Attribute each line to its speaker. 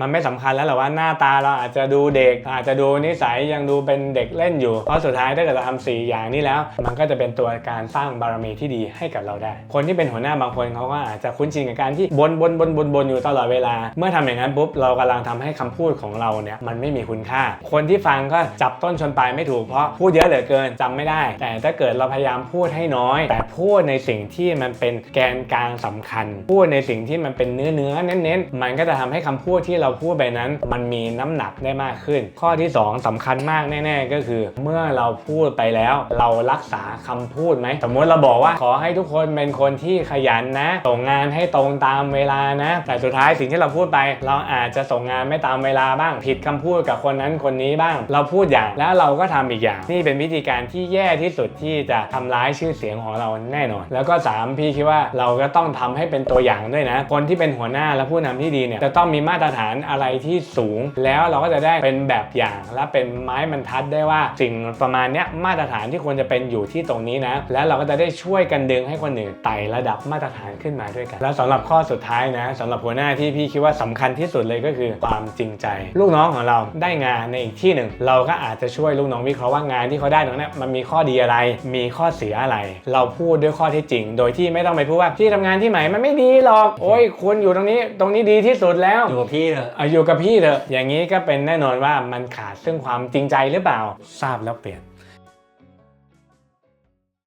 Speaker 1: มันไม่สำคัญแล้วหรอว่าหน้าตาเราอาจจะดูเด็ก อาจจะดูนิสัยยังดูเป็นเด็กเล่นอยู่ เพราะสุดท้ายถ้าเกิดเราทำสี่อย่างนี้แล้ว มันก็จะเป็นตัวการสร้างบารมีที่ดีให้กับเราได้ คนที่เป็นหัวหน้าบางคนเขาก็อาจจะคุ้นชินกับการที่บนบนบนบนบนอยู่ตลอดเวลา เมื่อทำอย่างนั้นปุ๊บเรากำลังทำให้คำพูดของเราเนี่ยมันไม่มีคุณค่า คนที่ฟังก็จับต้นชนปลายไม่ถูกเพราะพูดเยอะเหลือเกินจำไม่ได้ แต่ถ้าเกิดเราพยายามพูดให้น้อย แต่พูดในสิ่งที่มันเป็นแกนกลางสำคัญ พูดในสิ่งที่มันเป็นเนื้อเนื้อเน้นๆมันก็จะทำให้คำพูดที่เราพูดไปนั้น มันมีน้ำหนักได้มากขึ้น ข้อที่ 2สำคัญมากแน่ๆ ก็คือ เมื่อเราพูดไปแล้ว เรารักษาคำพูดไหมสมมติเราบอกว่าขอให้ทุกคนเป็นคนที่ขยันนะ ส่งงานให้ตรงตามเวลานะ แต่สุดท้ายสิ่งที่เราพูดไป เราอาจจะส่งงานไม่ตามเวลาบ้าง ผิดคำพูดกับคนนั้นคนนี้บ้าง เราพูดอย่างแล้วเราก็ทำอีกอย่าง นี่เป็นวิธีการที่แย่ที่สุดที่จะทำร้ายชื่อเสียงของเราแน่นอน แล้วก็สามพี่คิดว่าเราก็ต้องทำให้เป็นตัวอย่างด้วยนะ คนที่เป็นหัวหน้าและผู้นำที่ดีเนี่ยจะต้องมีมาตรฐานอะไรที่สูง แล้วเราก็จะได้เป็นแบบอย่างและเป็นไม้บรรทัดได้ว่าสิ่งประมาณนี้มาตรฐานที่ควรจะเป็นอยู่ที่ตรงนี้นะ แล้วเราก็จะได้ช่วยกันดึงให้คนอื่นไต่ระดับมาตรฐานขึ้นมาด้วยกัน แล้วสำหรับข้อสุดท้ายนะสำหรับหัวหน้าที่พี่คิดว่าสำคัญที่สุดเลยก็คือความจริงใจ ลูกน้องของเราได้งานในอีกที่หนึ่ง เราก็อาจจะช่วยลูกน้องวิเคราะห์ว่างานที่เขาได้ตรงนั้นมันมีข้อดีอะไร มีข้อเสียอะไร เราพูดด้วยข้อเท็จจริง โดยที่ไม่ต้องไปพูดว่าที่ทำงานที่ใหม่มันไม่ดีหรอกโอ้ยคุณอยู่ตรงนี้ตรงนี้ดีที่สุดแล้ว
Speaker 2: อยู่กับพี่เเอา
Speaker 1: อยู่กับพี่เถอะอย่างนี้ก็เป็นแน่นอนว่ามันขาดซึ่งความจริงใจหรือเปล่า ทราบแล้วเปลี่ยน